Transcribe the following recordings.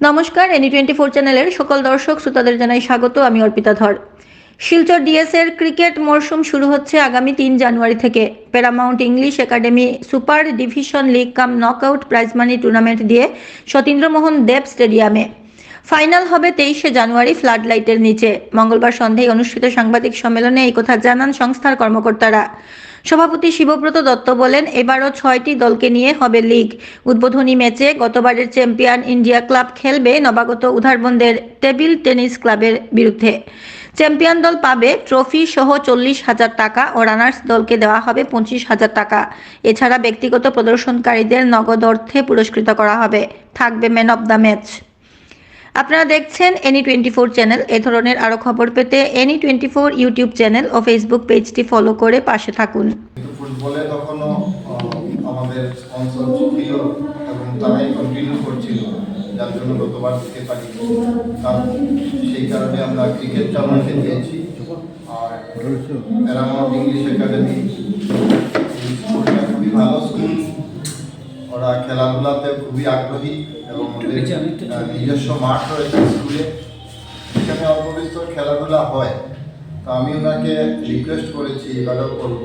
নমস্কার any twenty four চ্যানেলের সকল দর্শক শ্রোতাদের জানাই স্বাগত, আমি অর্পিতা ধর। শিলচর ডিএস এর ক্রিকেট মরশুম শুরু হচ্ছে আগামী তিন জানুয়ারি থেকে। Paramount English academy super division league cum knockout prize money tournament দিয়ে সতীন্দ্রমোহন দেব স্টেডিয়ামে ফাইনাল হবে তেইশে জানুয়ারি ফ্লাড লাইটের নিচে। মঙ্গলবার সন্ধ্যায় অনুষ্ঠিত সাংবাদিক সম্মেলনে এই কথা জানান সংস্থার কর্মকর্তারা। সভাপতি শিবব্রত দত্ত বলেন, এবারও ছয়টি দলকে নিয়ে হবে লিগ। উদ্বোধনী ম্যাচে গতবারের চ্যাম্পিয়ন ইন্ডিয়া ক্লাব খেলবে নবাগত উধারবন্দের টেবিল টেনিস ক্লাবের বিরুদ্ধে। চ্যাম্পিয়ন দল পাবে ট্রফি সহ চল্লিশ হাজার টাকা ও রানার্স দলকে দেওয়া হবে পঁচিশ হাজার টাকা। এছাড়া ব্যক্তিগত প্রদর্শনকারীদের নগদ অর্থে পুরস্কৃত করা হবে। থাকবে ম্যান অব দ্য ম্যাচ। আপনারা দেখছেন এনি টোয়েন্টি ফোর চ্যানেল এ ধরনের আরও খবর পেতে any twenty four YouTube channel ও ফেসবুক পেজটি ফলো করে পাশে থাকুন। যার জন্য গতবার সেই কারণে আমরা দিয়েছি। আর ইংলিশ একাডেমি ওরা খেলাধুলাতে খুবই আগ্রহী এবং নিজস্ব মাঠ রয়েছে স্কুলে। সেখানে অল্প বিস্তর খেলাধুলা হয়। তো আমি ওনাকে রিকোয়েস্ট করেছি এবারেও করব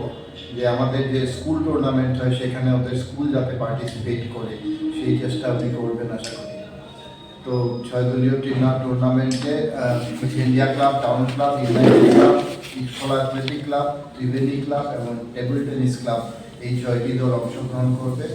যে আমাদের যে স্কুল টুর্নামেন্ট হয় সেখানে ওদের স্কুল যাতে পার্টিসিপেট করে। সেই চেষ্টা আপনি করবেন আশা করি। তো ছয় দলীয় টুর্নামেন্টে India club town club united club Itkhola athletic club Tribeni club এবং টেবিল টেনিস ক্লাব এই ছয়টি দল অংশগ্রহণ করবে।